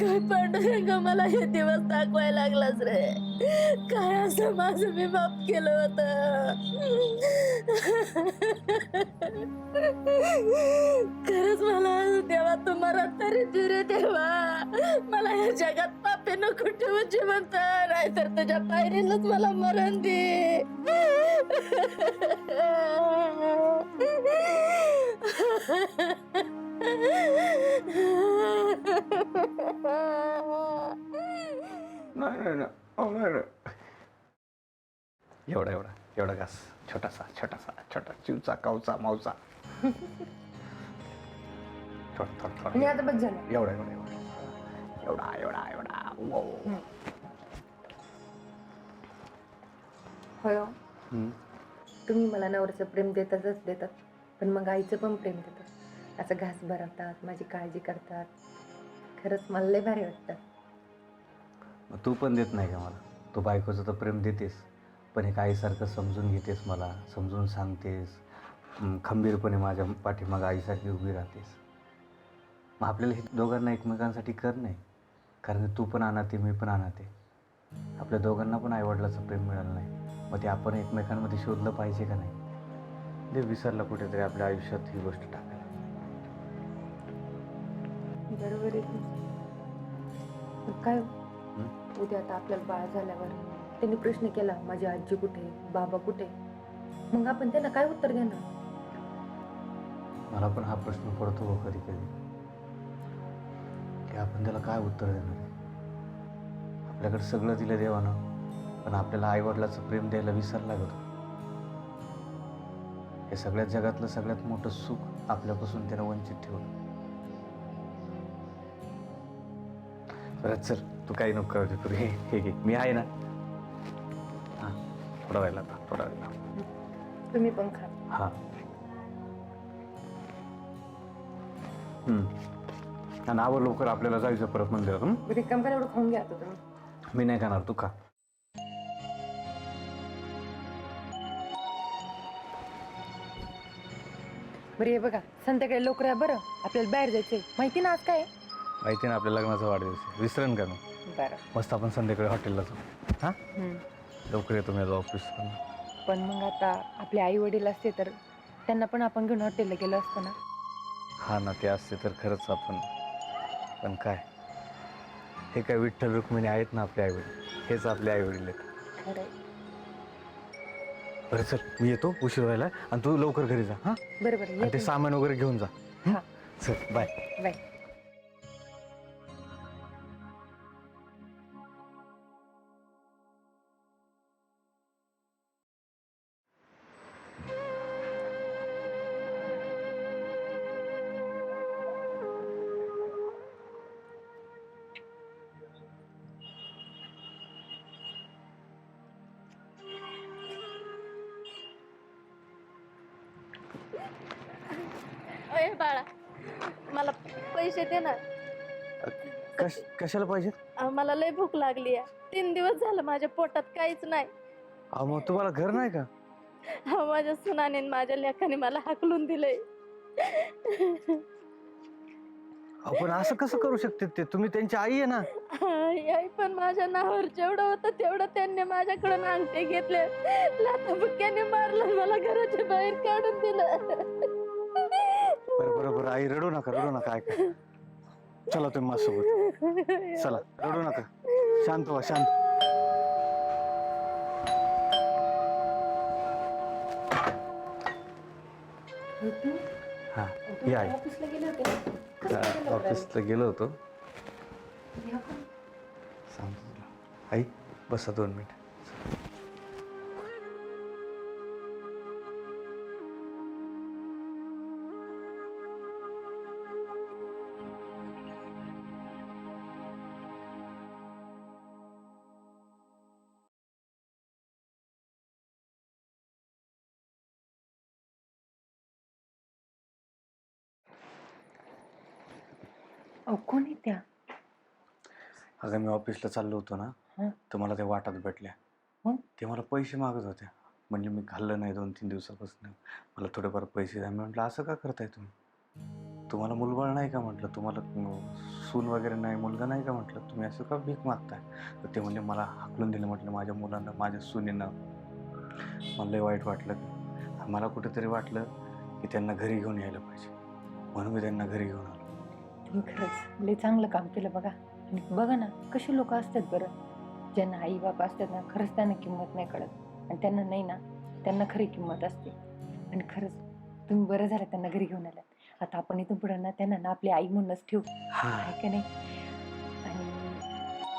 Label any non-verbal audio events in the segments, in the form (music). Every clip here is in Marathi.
काय पांडुरंग मला हे दिवस दाखवायला लागलाच रे? काय असं माझं मी माफ केलं होतं? खरंच मला देवा तुम्हाला तरी तू देवा. मला या जगात पापे नको ठेवू जिवंत नाहीतर तुझ्या पायरीलाच मला मरण दे. (laughs) नाही नाही. नाही अहो, नाही. नाही एवढा एवढा. एवढा घास. छोटासा छोटासा. छोटा चिवचा कावचा मावचा. थोडा थोडा थोडा. मी आता झालं. एवढा एवढा एवढा. एवढा एवढा एवढा. वो होय हो. हम्म. तुम्ही मला नवऱ्याचं प्रेम देतातच देतात पण मग आईचं पण प्रेम देतात. असं घास भरवतात माझी काळजी करतात. खरंच मला लय भारी वाटतं. मग तू पण देत नाही का मला? तू बायकोचं तर प्रेम देतेस पण एक आईसारखं समजून घेतेस मला समजून सांगतेस खंबीरपणे माझ्या पाठीमागं आईसारखी उभी राहतेस. मग आपल्याला हे दोघांना एकमेकांसाठी कर नाही कारण की तू पण अनाथे मी पण अनाथे आपल्या दोघांना पण आईवडिलाचं प्रेम मिळालं नाही. मग ते आपण एकमेकांमध्ये शोधलं पाहिजे का नाही? ते विसरला कुठेतरी आपल्या आयुष्यात ही गोष्ट टाक बरोबर आहे. तुमचं. पण काय हो? उद्या आता आपल्याला बाळ झाल्यावर त्यांनी प्रश्न केला माझी आजी कुठे? बाबा कुठे? मग आपण त्यांना काय उत्तर देणार? मला पण हा प्रश्न पडतो हो कधी कधी की आपण त्याला काय उत्तर देणार? आहे आपल्याकडे सगळं दिलं देवानं पण आपल्याला आईवडिलाचं प्रेम द्यायला विसरला लागतो हे सगळ्यात जगातलं सगळ्यात मोठं सुख आपल्यापासून त्यानं वंचित ठेवलं. बरं सर तू काही नको करू करू हे हे घे. मी आहे ना? हां थोडा वेळ आता थोडा वेळ तुम्ही पण खा. हा. हम्म. आणि आवर लवकर आपल्याला जायचं परत मंदिरात हं? रिकाम करा एवढं खाऊन घ्या आता तुम्ही. मी नाही खाणार तू खा. बरं हे बघा संध्याकाळी लवकर या बरं. आपल्याला बाहेर जायचंय. माहिती ना आज काय? आहे? माहिती ना आपल्या लग्नाचा वाढदिवस आहे. विसरण का मी बरं. मस्त आपण संध्याकाळी हॉटेलला जाऊ. हां. लवकर येतो मी ऑफिस पण मग आता आपले आई वडील असते तर त्यांना पण आपण घेऊन हॉटेलला गेलो असतो ना? हा ना ते असते तर खरंच आपण. पण काय? हे काय विठ्ठल रुक्मिणी आहेत ना आपले आईवडील? हेच आपले आईवडील आहेत. खरंय. बरं चल मी येतो उशीर व्हायला आणि तू लवकर घरी जा हां? बरं बरं आणि ते. सामान वगैरे घेऊन जा. हा? चल बाय बाय अय बाळा. मला पैसे दे ना. कश कशाला पाहिजे अहो, मला लय भूक लागली आहे. तीन दिवस झालं माझ्या पोटात काहीच नाही. अहो मग तुम्हाला घर नाही का? अहो, माझ्या सुनाने आणि माझ्या लेखाने मला हाकलून दिलंय. अहो, पण असं कसं करू शकते ते? तुम्ही त्यांची आई आहे ना. आई पण माझ्या नावावर जेवढं होतं तेवढं त्यांनी माझ्याकडून अंगठे घेतले. लाथाबुक्याने मारलं मला घराच्या बाहेर काढून दिलं. बरं आई रडू नका रडू नका ऐका चला तुम्ही माझ्यासोबत चला रडू नका शांत व्हा शांत हा या आई ऑफिसला गेले होते ना? कसं गेलं बरं? ऑफिसला गेलो होतो या. सांगतो तुला आई बसा दोन मिनिट अहो कोण त्या? अगं मी ऑफिसला चाललो होतो ना हं? तर मला त्या वाटात भेटल्या. मग? ते मला पैसे मागत होत्या. म्हणजे मी खाल्लं नाही दोन तीन दिवसापासून. मला थोडेफार पैसे द्या. मी म्हटलं असं का करताय तुम्ही? तुम्हाला मुलबाळ नाही का म्हटलं? तुम्हाला अं, सून वगैरे नाही मुलगा नाही का म्हटलं? तुम्ही असं का भीक मागताय? तर ते म्हणले मला हाकलून दिलं. म्हटलं माझ्या मुलांना माझ्या सुनीनं. मला लय वाईट वाटलं. आणि मला कुठेतरी वाटलं की त्यांना घरी घेऊन यायला पाहिजे. म्हणून मी त्यांना घरी घेऊन आलो. तुम्ही खरंच लय चांगलं काम केलं बघा. आणि बघा ना कशी लोक असतात बरं. ज्यांना आई बाप असतात ना खरंच त्यांना किंमत नाही कळत. आणि त्यांना नाही ना त्यांना खरी किंमत असते. आणि खरंच तुम्ही बरं झालं त्यांना घरी घेऊन आलात आता आपण इथून पुढे ना त्यांना ना आपली आई म्हणूनच ठेवू. हा. आहे का नाही? आणि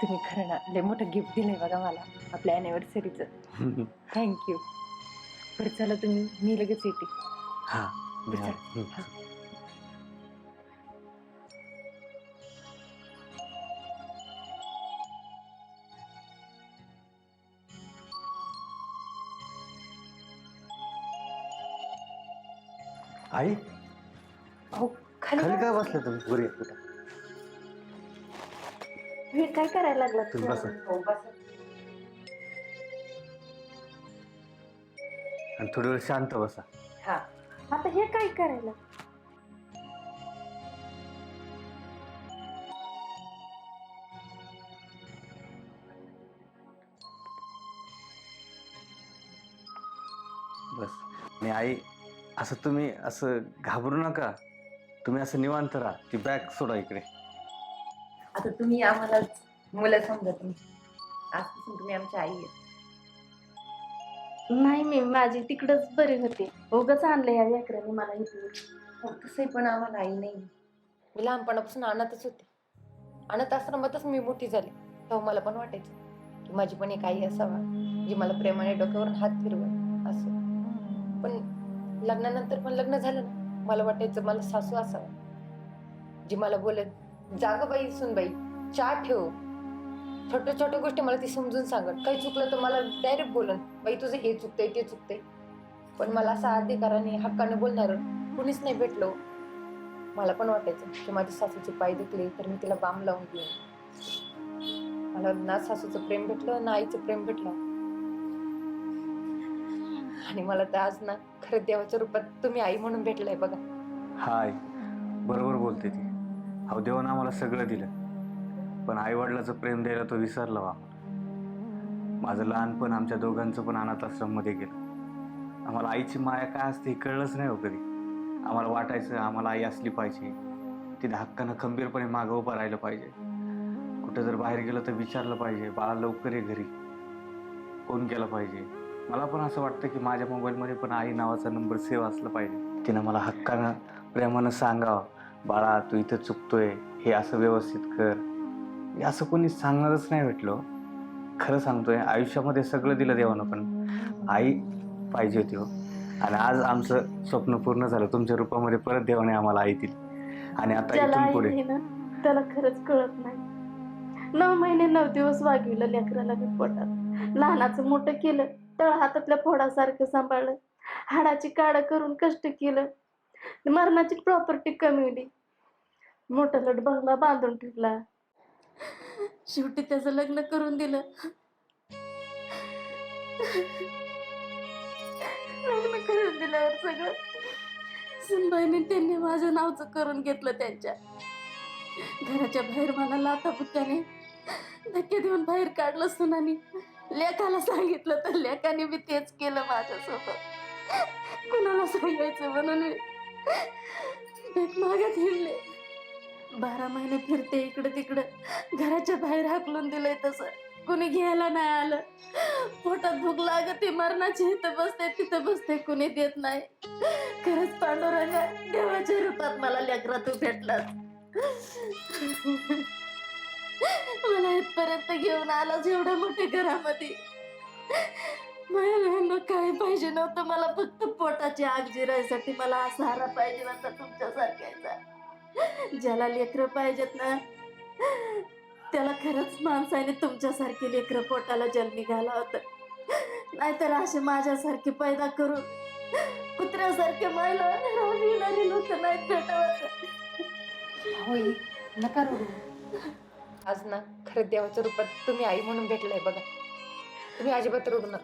तुम्ही खरं ना लय मोठं गिफ्ट दिलंय बघा मला आपल्या अॅनिव्हर्सरीचं थँक्यू बरं चला तुम्ही मी लगेच येते. हा. आई. अहो खाली. काय बसले तुम्ही? वर या कुठं? हे काय करायला लागला तुम्ही? बसा. हो, बसा. आणि थोडी वेळ शांत बसा. हा. आता हे काय करायला? बस. आणि आई असं तुम्ही असं घाबरू नका. तुम्ही असं निवांत राहा. ती बॅग सोडा इकडे. आता तुम्ही आम्हाला मुलं समजा तुम्ही. आजपासून तुम्ही आमच्या आई आहेत. नाही मी माझी तिकडच बरी होते. उगाच आणलं ह्या लेकराने मला इथे हो, तसंही पण आम्हाला आई नाही. मी लहानपणापासून आणतच होते. अनाथ आश्रमातच मी मोठी झाली. तेव्हा मला पण वाटायचं की माझी पण एक आई असावा जी मला प्रेमाने डोक्यावरून हात फिरवत असं. पण लग्नानंतर पण लग्न झालं ना. मला वाटायचं मला सासू असावं. जी मला बोलत जाग बाई सुनबाई चहा ठेव. छोट्या छोट्या गोष्टी मला ती समजून सांगत. काही चुकलं तर मला डायरेक्ट बोलन बाई तुझं हे चुकतंय ते चुकतंय. पण मला असा अधिकाराने हक्काने बोलणार कुणीच नाही भेटलो. मला पण वाटायचं की माझ्या सासूचे पाय दुखले तर मी तिला बाम लावून घेईन. मला ना सासूचं प्रेम भेटलं ना आईचं प्रेम भेटलं. आणि मला तर आज ना खरं देवाच्या रूपात तुम्ही आई म्हणून भेटलाय बघा. हाय बरोबर बोलते ती. अहो देवानं आम्हाला सगळं दिलं. पण आई वडिलाचं प्रेम द्यायला तो विसरला वा माझं लहानपण आमच्या दोघांचं पण अनाथ आश्रममध्ये गेलं. आम्हाला आईची माया काय असते हे कळलंच नाही हो कधी. आम्हाला वाटायचं आम्हाला आई असली पाहिजे. तिने हक्कानं खंबीरपणे मागं उभं राहिलं पाहिजे. कुठं जर बाहेर गेलं तर विचारलं पाहिजे बाळा लवकर ये घरी. फोन केला पाहिजे. मला पण असं वाटतं की माझ्या मोबाईलमध्ये पण आई नावाचा नंबर सेव्ह असला पाहिजे. तिनं मला हक्कानं प्रेमानं सांगावं बाळा तू इथं चुकतोय हे असं व्यवस्थित कर. हे असं कोणी सांगणारच नाही भेटलो. खरं सांगतोय आयुष्यामध्ये सगळं दिलं देवानं पण आई पाहिजे होती हो. आणि आज आमचं स्वप्न पूर्ण झालं. तुमच्या रूपामध्ये परत देवाने आम्हाला आई दिली. आणि आता ज्याला इथून आई पुढे नाही ना त्याला खरंच कळत नाही. नऊ महिने नऊ दिवस वागविलं लेकराला मी पोटात. लहानाचं मोठं केलं तळ हातातल्या फोडासारखं सांभाळलं. हाडाची काढ करून कष्ट केलं. मरणाची प्रॉपर्टी कमवली मोठा लट बंगला बांधून ठेवला. शेवटी त्याचं लग्न करून दिलं. लग्न करून दिल्यावर सगळं सुनबाईने त्यांनी माझं नावचं करून घेतलं त्यांच्या. घराच्या बाहेर मला लाथाबुक्याने धक्के देऊन बाहेर काढलं सुनानी. लेखाला सांगितलं तर लेखाने मी तेच केलं माझ्यासोबत. कुणाला सांगायचं म्हणून मी भीक मागत हिंडले. बारा महिने फिरते इकडं तिकडं. घराच्या बाहेर हाकलून दिलंय तसं. कुणी घ्यायला नाही आलं. पोटात भूक लागते मरणाची इथं बसते तिथं बसते कुणी देत नाही. खरंच पांडुरंगा देवाच्या रूपात मला लेकरा तू भेटला मला इथपर्यंत घेऊन आलाच एवढ्या मोठ्या घरामध्ये. काय पाहिजे नव्हतं मला फक्त पोटाची आग जिरायसाठी मला सहारा पाहिजे होता तुमच्यासारख्याचा ज्याला लेकरं पाहिजेत ना त्याला खरंच माणसाने तुमच्यासारखे लेकरं पोटाला जन्मी घाला होतं. नाहीतर असे माझ्यासारखे पैदा करून कुत्र्यासारखे महिला राहणारी लोक नाहीत भेटवत होय नका रडू. आज ना खरं देवाच्या रूपात तुम्ही आई म्हणून भेटलाय बघा. तुम्ही अजिबात रडू नका.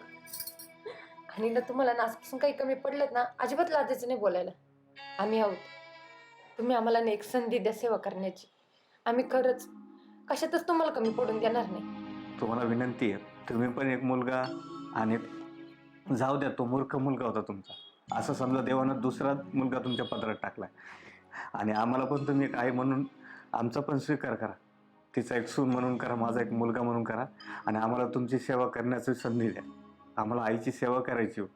आणि ना तुम्हाला ना आजपासून काही कमी पडलं ना अजिबात लाजायचं नाही बोलायला. आम्ही आहोत. तुम्ही आम्हाला ना एक संधी द्या सेवा करण्याची. आम्ही खरंच कशातच तुम्हाला कमी पडून देणार नाही. तुम्हाला विनंती आहे. तुम्ही पण एक मुलगा आणि जाऊ द्या तो मूर्ख मुलगा होता तुमचा. असं समजा देवानं दुसरा मुलगा तुमच्या पदरात टाकलाय. आणि आम्हाला पण तुम्ही एक आई म्हणून आमचा पण स्वीकार करा. तिचा एक सून म्हणून करा माझा एक मुलगा म्हणून करा आणि आम्हाला तुमची सेवा करण्याची संधी द्या. आम्हाला आईची सेवा करायची हो.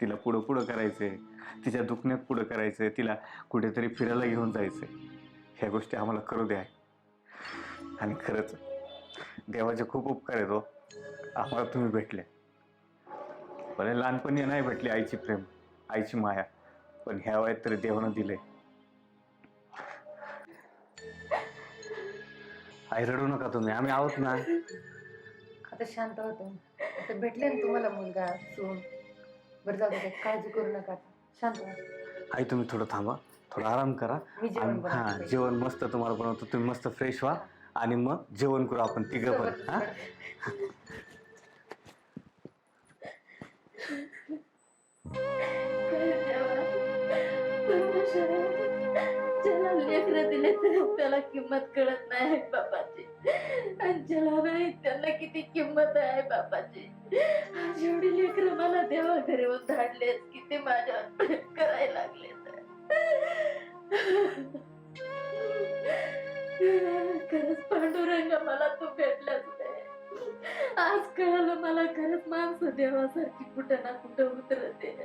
तिला पुढं पुढं करायचं आहे तिच्या दुखण्यात पुढं करायचं आहे तिला कुठेतरी फिरायला घेऊन जायचं आहे ह्या गोष्टी आम्हाला करू द्या. आणि खरंच देवाचे खूप उपकार आहेत हो. आम्हाला तुम्ही भेटले. भले लहानपणी नाही भेटली आईची प्रेम आईची माया पण ह्या वयात तरी देवानं दिले आई रडू नका तुम्ही आम्ही आहोत ना. आता शांत होतो आता भेटले ना तुम्हाला मुलगा सून. बरं जाऊ दे काळजी करू नका शांत व्हा. आई तुम्ही थोडं थांबा थोडा आराम करा. मी जेवण हा. जेवण मस्त तुम्हाला बनवतो. तुम्ही मस्त फ्रेश व्हा आणि मग जेवण करू आपण तिघं पण. हा? (laughs) त्याला किंमत कळत नाही बापाची आणि ज्याला नाही त्यांना किती किंमत आहे बापाची आज एवढी लेकरं मला देवा घरी धाडलेत किती माझ्या करायला लागले खरंच पांडुरंग मला तू भेटलाच नाही आज कळालं मला खरंच माणसं देवासारखी कुठं ना कुठं उतरते.